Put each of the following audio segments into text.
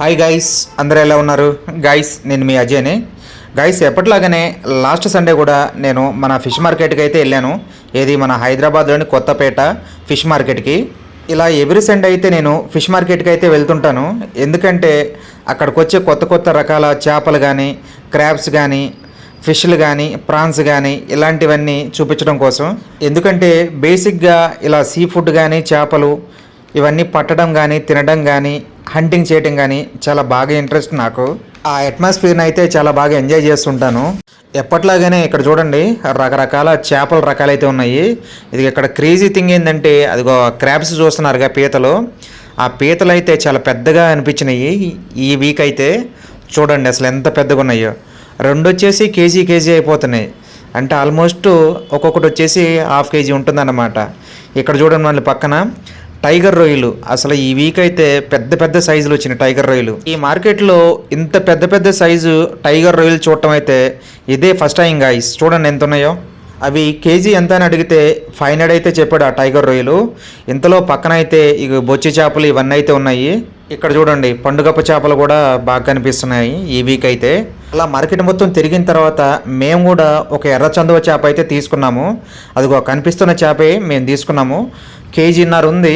Hi guys అందరూ ఎలా ఉన్నారు? గైస్ నేను మీ అజయ్ని. గైస్ ఎప్పటిలాగానే లాస్ట్ సండే కూడా నేను మన ఫిష్ మార్కెట్కి అయితే వెళ్ళాను. ఏది మన హైదరాబాద్లోని కొత్తపేట ఫిష్ మార్కెట్కి ఇలా ఎవ్రీ సండే అయితే నేను ఫిష్ మార్కెట్కి అయితే వెళ్తుంటాను. ఎందుకంటే అక్కడికి వచ్చే కొత్త కొత్త రకాల చేపలు కానీ క్రాబ్స్ కానీ ఫిష్లు కానీ ప్రాన్స్ కానీ ఇలాంటివన్నీ చూపించడం కోసం. ఎందుకంటే బేసిక్గా ఇలా సీ ఫుడ్ కానీ చేపలు ఇవన్నీ పట్టడం కానీ తినడం కానీ హంటింగ్ చేయటం కానీ చాలా బాగా ఇంట్రెస్ట్ నాకు. ఆ అట్మాస్ఫియర్ని అయితే చాలా బాగా ఎంజాయ్ చేస్తుంటాను. ఎప్పట్లాగానే ఇక్కడ చూడండి రకరకాల చేపల రకాలైతే ఉన్నాయి. ఇది ఇక్కడ క్రేజీ థింగ్ ఏంటంటే అదిగో క్రాబ్స్ చూస్తున్నారుగా పీతలు. ఆ పీతలు అయితే చాలా పెద్దగా అనిపించినాయి ఈ వీక్ అయితే. చూడండి అసలు ఎంత పెద్దగా ఉన్నాయో. రెండు వచ్చేసి కేజీ కేజీ అయిపోతున్నాయి. అంటే ఆల్మోస్ట్ ఒక్కొక్కటి వచ్చేసి హాఫ్ కేజీ ఉంటుందన్నమాట. ఇక్కడ చూడండి మళ్ళీ పక్కన. టైగర్ రొయ్యలు. అసలు ఈ వీక్ అయితే పెద్ద పెద్ద సైజులు వచ్చిన టైగర్ రొయ్యలు. ఈ మార్కెట్లో ఇంత పెద్ద పెద్ద సైజు టైగర్ రొయ్యలు చూడటం అయితే ఇదే ఫస్ట్ టైం గాయస్ చూడండి ఎంత ఉన్నాయో. అవి కేజీ ఎంత అని అడిగితే ఫైవ్ హండ్రెడ్ అయితే చెప్పాడు ఆ టైగర్ రొయ్యలు. ఇంతలో పక్కన అయితే ఇక బొచ్చి చేపలు ఇవన్నీ అయితే ఉన్నాయి. ఇక్కడ చూడండి పండుగప్ప చేపలు కూడా బాగా కనిపిస్తున్నాయి ఈ వీక్ అయితే. అలా మార్కెట్ మొత్తం తిరిగిన తర్వాత మేము కూడా ఒక ఎర్ర చందువ చేప అయితే తీసుకున్నాము. అదిగో కనిపిస్తున్న చేపే మేము తీసుకున్నాము. కేజీన్నర ఉంది.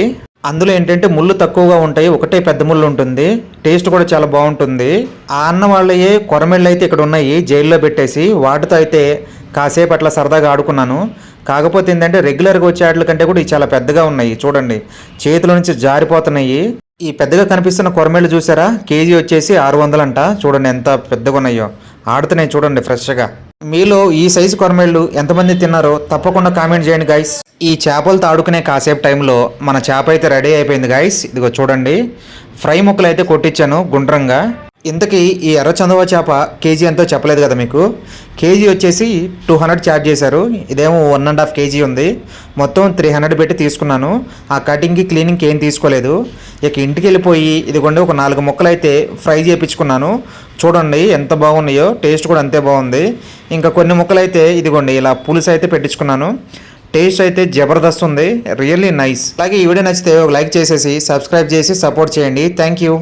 అందులో ఏంటంటే ముళ్ళు తక్కువగా ఉంటాయి. ఒకటే పెద్ద ముళ్ళు ఉంటుంది. టేస్ట్ కూడా చాలా బాగుంటుంది. ఆ అన్న వాళ్ళయే కొరమెళ్ళు అయితే ఇక్కడ ఉన్నాయి జైల్లో పెట్టేసి. వాటితో అయితే కాసేపు అట్లా సరదాగా ఆడుకున్నాను. కాకపోతే ఏంటంటే రెగ్యులర్గా వచ్చే ఆటల కంటే కూడా ఇవి చాలా పెద్దగా ఉన్నాయి. చూడండి. చేతుల నుంచి జారిపోతున్నాయి. ఈ పెద్దగా కనిపిస్తున్న కొరమేళ్ళు చూసారా? కేజీ వచ్చేసి ఆరు వందలంట. చూడండి ఎంత పెద్దగా ఉన్నాయో ఆడుతున్నాయి చూడండి ఫ్రెష్గా. మీలో ఈ సైజు కొరమేళ్ళు ఎంతమంది తిన్నారో తప్పకుండా కామెంట్ చేయండి గైస్ ఈ చేపలు తాడుకునే కాసేపు టైంలో మన చేప అయితే రెడీ అయిపోయింది గైస్ ఇదిగో చూడండి. ఫ్రై ముక్కలు అయితే కొట్టించాను గుండ్రంగా. ఇంతకీ ఈ ఎర్ర చందవ చేప కేజీ ఎంతో చెప్పలేదు కదా మీకు? కేజీ వచ్చేసి టూ హండ్రెడ్ ఛార్జ్ చేశారు. ఇదేమో వన్ అండ్ హాఫ్ కేజీ ఉంది. మొత్తం త్రీ హండ్రెడ్ పెట్టి తీసుకున్నాను. ఆ కటింగ్కి క్లీనింగ్కి ఏం తీసుకోలేదు. ఇక ఇంటికి వెళ్ళిపోయి ఇదిగోండి ఒక నాలుగు ముక్కలు అయితే ఫ్రై చేయించుకున్నాను చూడండి ఎంత బాగున్నాయో టేస్ట్ కూడా అంతే బాగుంది. ఇంకా కొన్ని ముక్కలు అయితే ఇదిగోండి ఇలా పులుసు అయితే పెట్టించుకున్నాను. టేస్ట్ అయితే జబర్దస్త్ ఉంది. Really nice. అలాగే ఈ వీడియో నచ్చితే ఒక లైక్ చేసేసి సబ్స్క్రైబ్ చేసి సపోర్ట్ చేయండి. Thank you.